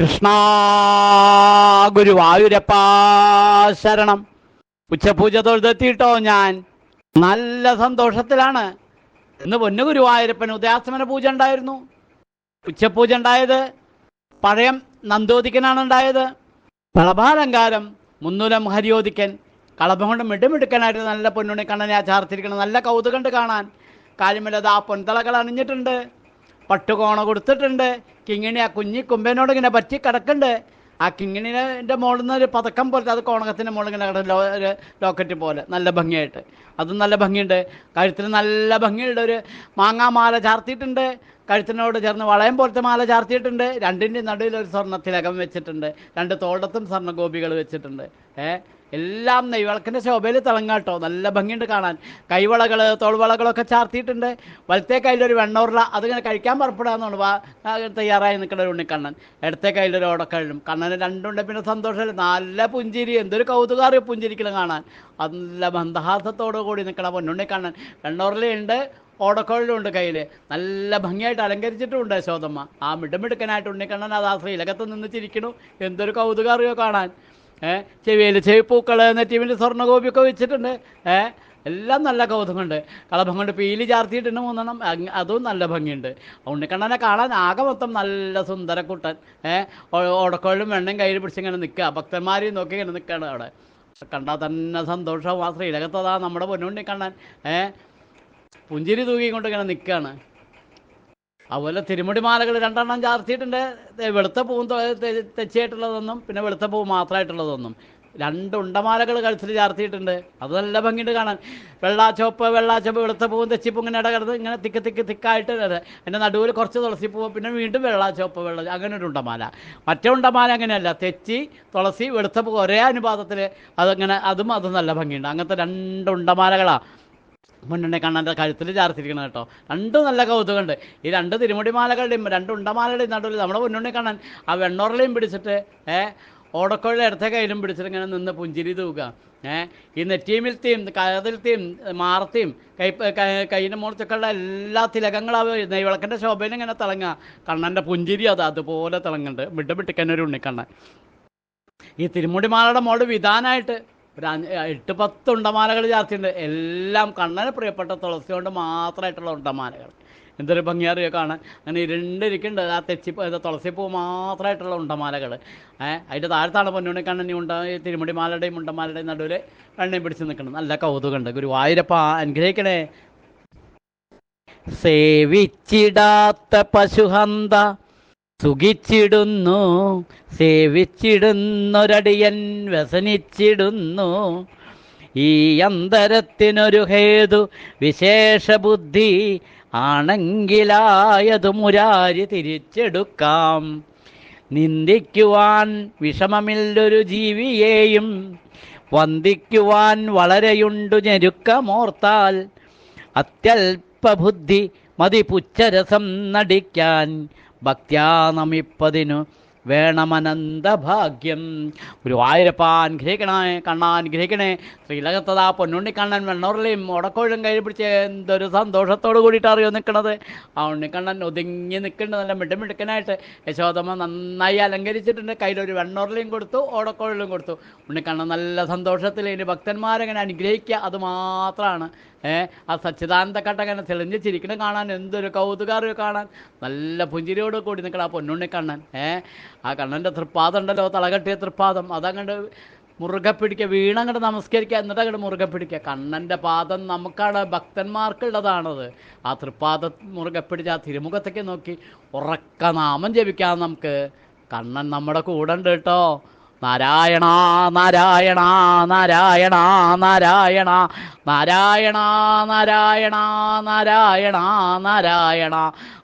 കൃഷ്ണ ഗുരുവായൂരപ്പ ശരണം. ഉച്ചപൂജ തൊഴുതെത്തിയിട്ടോ ഞാൻ? നല്ല സന്തോഷത്തിലാണ്. ഇന്ന് പൊന്നു ഗുരുവായൂരപ്പൻ ഉദയാസ്തമന പൂജ ഉണ്ടായിരുന്നു. ഉച്ചപൂജ ഉണ്ടായത് പഴയം നന്ദോദിക്കനാണ് ഉണ്ടായത്. പ്രഭാലങ്കാരം മുന്നൂലം ഹരിയോദിക്കൻ. കളഭം കൊണ്ട് മിടുമിടുക്കനായിട്ട് നല്ല പൊന്നുണ്ണി കണ്ണനെ ആചാർത്തിരിക്കണം ചാർത്തിരിക്കണം. നല്ല കൗതുകണ്ട് കാണാൻ. കാലിമലത് ആ പൊൻതളകൾ അണിഞ്ഞിട്ടുണ്ട്. പട്ടുകോണ കൊടുത്തിട്ടുണ്ട്. കിങ്ങിണി ആ കുഞ്ഞി കുമ്പനോട് ഇങ്ങനെ പറ്റി കിടക്കുന്നുണ്ട് ആ കിങ്ങിണിന്റെ മുകളിൽ നിന്ന് ഒരു പതക്കം പോലത്തെ അത് കോണകത്തിന്റെ മുകളിൽ ഇങ്ങനെ കിടക്കുന്ന ഒരു ലോക്കറ്റ് പോലെ. നല്ല ഭംഗിയായിട്ട്. അതും നല്ല ഭംഗിയുണ്ട്. കഴുത്തിൽ നല്ല ഭംഗിയുള്ള ഒരു മാങ്ങാമാല ചാർത്തിയിട്ടുണ്ട്. കഴുത്തിനോട് ചേർന്ന് വളയം പോലത്തെ മാല ചാർത്തിയിട്ടുണ്ട്. രണ്ടിന്റെ നടുവിൽ ഒരു സ്വർണത്തിലകം വെച്ചിട്ടുണ്ട്. രണ്ട് തോളത്തും സ്വർണ ഗോപികൾ വെച്ചിട്ടുണ്ട്. ഏ? എല്ലാം നെയ്വിളക്കിന്റെ ശോഭയിൽ തിളങ്ങാട്ടോ നല്ല ഭംഗിയുണ്ട് കാണാൻ. കൈവളകൾ തോൾവളകളൊക്കെ ചാർത്തിയിട്ടുണ്ട്. വലത്തെ കയ്യിലൊരു വെണ്ണൂറില അതിങ്ങനെ കഴിക്കാൻ പുറപ്പെടാന്നുള്ള വാ തയ്യാറായി നിൽക്കുന്ന ഒരു ഉണ്ണിക്കണ്ണൻ. ഇടത്തെ കയ്യിലൊരു ഓടക്കഴിലും കണ്ണന് രണ്ടുണ്ട് പിന്നെ സന്തോഷമല്ല? നല്ല പുഞ്ചിരി എന്തൊരു കൗതുകാറിയ പുഞ്ചിരിക്കലും കാണാൻ. നല്ല മന്ദഹാസത്തോടു കൂടി നിൽക്കണ പൊന്നുണ്ണിക്കണ്ണൻ. വെണ്ണൂറിലുണ്ട് ഓടക്കോളിലുണ്ട് കയ്യിൽ നല്ല ഭംഗിയായിട്ട് അലങ്കരിച്ചിട്ടുമുണ്ട് യശോദമ്മ. ആ മിടുമിടുക്കനായിട്ട് ഉണ്ണിക്കണ്ണൻ അത് ആ ശ്രീലകത്ത് നിന്ന് ചിരിക്കണു. എന്തൊരു കൗതുകാറിയോ കാണാൻ. ചെവിയിൽ ചെവിപ്പൂക്കൾ നെറ്റിവിൽ സ്വർണഗോപിയൊക്കെ വെച്ചിട്ടുണ്ട്. എല്ലാം നല്ല കൗതുകമുണ്ട്. കളഭം കൊണ്ട് പീലി ചാർത്തിയിട്ടുണ്ട് മൂന്നെണ്ണം. അതും നല്ല ഭംഗിയുണ്ട്. ഉണ്ണിക്കണ്ണനെ കാണാൻ ആകെ മൊത്തം നല്ല സുന്ദരക്കുട്ടൻ. ഏഹ് ഓടക്കോളിലും വെണ്ണയും കയ്യിൽ പിടിച്ചിങ്ങനെ നിൽക്കുക ഭക്തന്മാരെയും നോക്കി ഇങ്ങനെ നിൽക്കുകയാണ് അവിടെ. കണ്ടാൽ തന്നെ സന്തോഷം. ആ ശ്രീലകത്തതാ നമ്മുടെ പൊന്നുണ്ണിക്കണ്ണൻ. ഏഹ് പുഞ്ചിരി തൂക്കിക്കൊണ്ട് ഇങ്ങനെ നിൽക്കുകയാണ് അതുപോലെ തിരുമുടിമാലകൾ രണ്ടെണ്ണം ചാർത്തിയിട്ടുണ്ട്. വെളുത്ത പൂവും തെച്ചിയായിട്ടുള്ളതൊന്നും പിന്നെ വെളുത്ത പൂവ് മാത്രമായിട്ടുള്ളതൊന്നും. രണ്ട് ഉണ്ടമാലകൾ കഴുത്തിൽ ചാർത്തിയിട്ടുണ്ട്. അത് നല്ല ഭംഗിയുണ്ട് കാണാൻ. വെള്ളാച്ചോപ്പ് വെള്ളാച്ചോപ്പ് വെളുത്ത പൂവും തെച്ചിപ്പൂ ഇങ്ങനെ ഇടകിടന്ന് ഇങ്ങനെ തിക്ക് തിക്ക് തിക്കായിട്ട്. അതിന്റെ നടുവിൽ കുറച്ച് തുളസി പൂവ് പിന്നെ വീണ്ടും വെള്ളാച്ചോപ്പ് വെള്ള അങ്ങനെ ഒരു ഉണ്ടമാല. മറ്റേ ഉണ്ടമാല അങ്ങനെയല്ല. തെച്ചി തുളസി വെളുത്ത പൂ ഒരേ അനുപാതത്തിൽ അതങ്ങനെ അതും അതും നല്ല ഭംഗിയുണ്ട്. അങ്ങനത്തെ രണ്ട് ഉണ്ടമാലകളാണ് മുന്നണി കണ്ണന്റെ കഴുത്തിൽ ചാർത്തിരിക്കണം കേട്ടോ. രണ്ടും നല്ല കൗതുകമുണ്ട്. ഈ രണ്ട് തിരുമുടിമാലകളുടെയും രണ്ട് ഉണ്ടമാലയുടെയും നടുവിൽ നമ്മുടെ മുന്നണി കണ്ണൻ ആ വെണ്ണോറിലെയും പിടിച്ചിട്ട് ഏ ഓടക്കോഴിലെ ഇടത്തെ കയ്യിലും പിടിച്ചിട്ട് ഇങ്ങനെ നിന്ന് പുഞ്ചിരി തൂക്കുക. ഏ ഈ നെറ്റീമിലത്തെയും കതിലത്തെയും മാറത്തെയും കൈ കൈയിന്റെ മുകളിലൊക്കെയുള്ള എല്ലാ തിലകങ്ങളും നെയ്വിളക്കന്റെ ശോഭയിൽ ഇങ്ങനെ തിളങ്ങുക. കണ്ണന്റെ പുഞ്ചിരി അത് അതുപോലെ തിളങ്ങുന്നുണ്ട്. വിട്ട് ഒരു ഉണ്ണിക്കണ്ണൻ. ഈ തിരുമുടിമാലയുടെ മോൾ വിധാനമായിട്ട് ഒരു എട്ട് പത്ത് ഉണ്ടമാലകൾ ചാർത്തിയുണ്ട് എല്ലാം കണ്ണന് പ്രിയപ്പെട്ട തുളസി കൊണ്ട് മാത്രമായിട്ടുള്ള ഉണ്ടമാലകൾ എന്തൊരു ഭംഗിയറിയോ കാണാൻ? അങ്ങനെ ഇരുണ്ടിരിക്കുന്നുണ്ട്. ആ തെച്ചി തുളസിപ്പൂ മാത്രമായിട്ടുള്ള ഉണ്ടമാലകൾ അതിന്റെ താഴത്താണ് പൊന്നുണ്ണി കണ്ണനി ഉണ്ട തിരുമുടിമാലയുടെയും ഉണ്ടമാലയുടെയും നടുവിൽ കണ്ണയും പിടിച്ച് നിൽക്കണം നല്ല കൗതുകമുണ്ട്. ഗുരുവായൂരപ്പ അനുഗ്രഹിക്കണേ. സേവിച്ചിടാത്ത പശുഹന്ത സുഖിച്ചിടുന്നു സേവിച്ചിടുന്നൊരടിയൻ വ്യസനിച്ചിടുന്നു. ഈ അന്തരത്തിനൊരു ഹേതു വിശേഷബുദ്ധി ആണെങ്കിലായതു മുരാരി തിരിച്ചെടുക്കാം. നിന്ദിക്കുവാൻ വിഷമമില്ലൊരു ജീവിയെയും വന്ദിക്കുവാൻ വളരെയുണ്ടു ഞെരുക്കമോർത്താൽ അത്യല്പബുദ്ധി മതി പുച്ഛരസം നടിക്കാൻ ഭക്ത്യാ നമിപ്പതിനു വേണമനന്ത ഭാഗ്യം ഗുരുവായൂരപ്പ അനുഗ്രഹിക്കണേ കണ്ണാ അനുഗ്രഹിക്കണേ ശ്രീലകത്തതാ പൊന്നുണ്ണിക്കണ്ണൻ വെണ്ണൂറിലെയും ഉടക്കോഴും കയ്യിൽ പിടിച്ച് എന്തൊരു സന്തോഷത്തോട് കൂടിയിട്ട് അറിയോ നിൽക്കണത് ആ ഉണ്ണിക്കണ്ണൻ ഒതുങ്ങി നിൽക്കേണ്ടത് നല്ല മിടുമിടുക്കനായിട്ട്. യശോദമ്മ നന്നായി അലങ്കരിച്ചിട്ടുണ്ട്. കയ്യിലൊരു വെണ്ണൂറിലെയും കൊടുത്തു ഓടക്കോഴിലും കൊടുത്തു. ഉണ്ണിക്കണ്ണൻ നല്ല സന്തോഷത്തിൽ ഇനി ഭക്തന്മാരെങ്ങനെ അനുഗ്രഹിക്കുക അത് മാത്രമാണ് ആ സച്ചിദാനന്ദ കട്ടങ്ങനെ തെളിഞ്ഞ് ചിരിക്കണം കാണാൻ എന്തൊരു കൗതുകാറിയോ കാണാൻ. നല്ല പുഞ്ചിരിയോട് കൂടി നിൽക്കണം ആ പൊന്നുണ്ണിക്കണ്ണൻ ഏ ആ കണ്ണന്റെ തൃപ്പാദം ഉണ്ടല്ലോ തളകെട്ടിയ തൃപ്പാദം. അതങ്ങോട്ട് മുറുകെ പിടിക്കുക വീണങ്ങോട്ട് നമസ്കരിക്കുക എന്നിട്ട് അങ്ങോട്ട് മുറുകെ പിടിക്കുക. കണ്ണന്റെ പാദം നമുക്കാണ് ഭക്തന്മാർക്കുള്ളതാണത്. ആ തൃപ്പാദം മുറുകെ പിടിച്ച് ആ തിരുമുഖത്തേക്ക് നോക്കി ഉറക്ക നാമം ജപിക്കാം നമുക്ക്. കണ്ണൻ നമ്മുടെ കൂടെ ഉണ്ട് കേട്ടോ. നാരായണ നാരായണ നാരായണ നാരായണ നാരായണ നാരായണ നാരായണ നാരായണ.